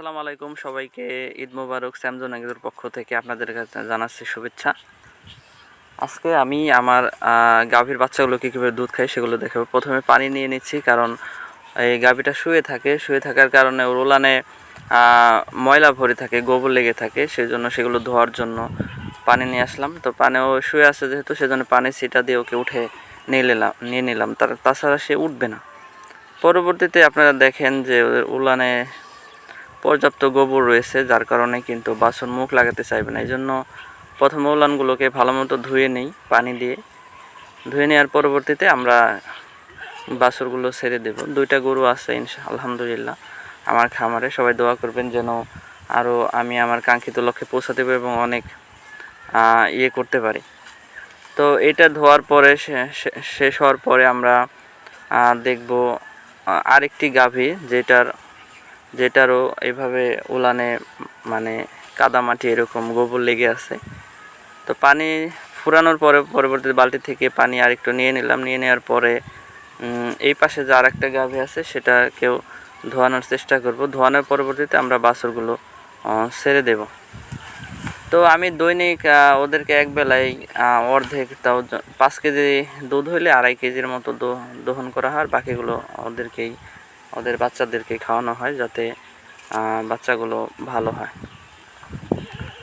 আসসালামু আলাইকুম সবাইকে। ঈদ মোবারক স্যামজন এগুলোর পক্ষ থেকে আপনাদের কাছে জানাচ্ছি শুভেচ্ছা। আজকে আমি আমার গাভীর বাচ্চাগুলোকে কীভাবে দুধ খাই সেগুলো দেখাবো। প্রথমে পানি নিয়ে নিচ্ছি কারণ এই গাভীটা শুয়ে থাকে। শুয়ে থাকার কারণে ওর আহ, ময়লা ভরে থাকে গোবর লেগে থাকে। সেই জন্য সেগুলো ধোয়ার জন্য পানি নিয়ে আসলাম। তো পানে ও শুয়ে আছে যেহেতু সেজন্য পানি সিটা দিয়ে ওকে উঠে নিয়ে নিলাম নিয়ে নিলাম। তার তাছাড়া সে উঠবে না। পরবর্তীতে আপনারা দেখেন যে ওদের উলানে পর্যাপ্ত গোবর রয়েছে, যার কারণে কিন্তু বাসন মুখ লাগাতে চাইবে না। এই জন্য প্রথম উলানগুলোকে ভালো মতো ধুয়ে নেই, পানি দিয়ে। ধুয়ে নেওয়ার পরবর্তীতে আমরা বাছুরগুলো ছেড়ে দেব। দুইটা গরু আছে, ইনশা আলহামদুলিল্লাহ, আমার খামারে। সবাই দোয়া করবেন যেন আরও আমি আমার কাঙ্ক্ষিত লক্ষ্যে পৌঁছাতে পারি এবং অনেক ইয়ে করতে পারি। তো এটা ধোয়ার পরে শেষ হওয়ার পরে আমরা দেখব আরেকটি গাভী, যেটার যেটারও এভাবে উলানে মানে কাদামাটি এরকম গোবর লেগে আছে। তো পানি ফুরানোর পরে পরবর্তী বালতি থেকে পানি আরেকটু নিয়ে নিলাম। নিয়ে নেওয়ার পরে এই পাশে যে আরেকটা গাভী আছে, সেটাকেও ধোয়ানোর চেষ্টা করব। ধোয়ানোর পরবর্তীতে আমরা বাছরগুলো ছেড়ে দেব। তো আমি দৈনিক ওদেরকে এক বেলায় অর্ধেক তাও পাঁচ কেজি দুধ হইলে আড়াই কেজির মতো দহন করা হয়। আর বাকিগুলো ওদেরকেই ওদের বাচ্চাদেরকে খাওয়ানো হয় যাতে বাচ্চাগুলো ভালো হয়।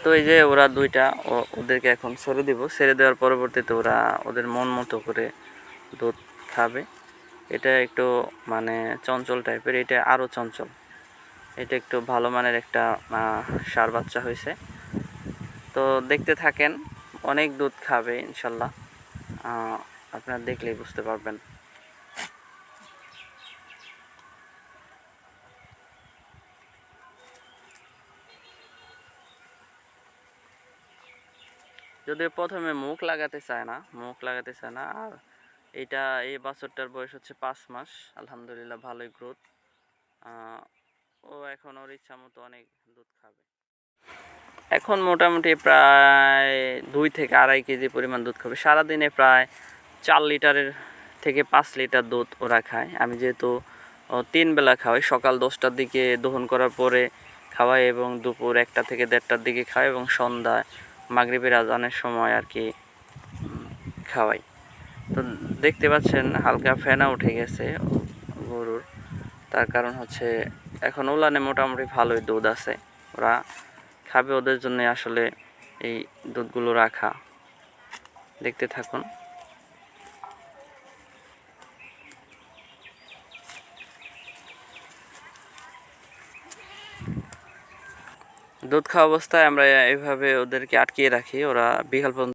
তো এই যে ওরা দুইটা ওদেরকে এখন ছেড়ে দিব। ছেড়ে দেওয়ার পরবর্তীতে ওরা ওদের মন মতো করে দুধ খাবে। এটা একটু মানে চঞ্চল টাইপের, এটা আরও চঞ্চল। এটা একটু ভালো মানের একটা সার বাচ্চা হয়েছে। তো দেখতে থাকেন, অনেক দুধ খাবে ইনশাল্লাহ। আপনারা দেখলেই বুঝতে পারবেন। যদিও প্রথমে মুখ লাগাতে চায় না, মুখ লাগাতে চায় না, আর এটা এই বাছরটার বয়স হচ্ছে পাঁচ মাস। আলহামদুলিল্লাহ, ভালোই গ্রোথ ও এখন ওর ইচ্ছা মতো অনেক দুধ খাবে। এখন মোটামুটি প্রায় দুই থেকে আড়াই কেজি পরিমাণ দুধ খাবে। সারাদিনে প্রায় চার লিটারের থেকে পাঁচ লিটার দুধ ওরা খায়। আমি যেহেতু তিন বেলা খাওয়াই, সকাল দশটার দিকে দহন করার পরে খাওয়াই এবং দুপুর একটা থেকে দেড়টার দিকে খাওয়াই এবং সন্ধ্যায় মাগরিবের আজানের সময় আর কি খাওয়াই। তো দেখতে পাচ্ছেন হালকা ফেনা উঠে গেছে গরুর। তার কারণ হচ্ছে এখন উলানে মোটামুটি ভালোই দুধ আছে। ওরা খাবে ওদের জন্য আসলে এই দুধগুলো রাখা। দেখতে থাকুন। দুধ খাওয়া অবস্থায় আমরা এইভাবে ওদেরকে আটকিয়ে রাখি। ওরা বিকাল পর্যন্ত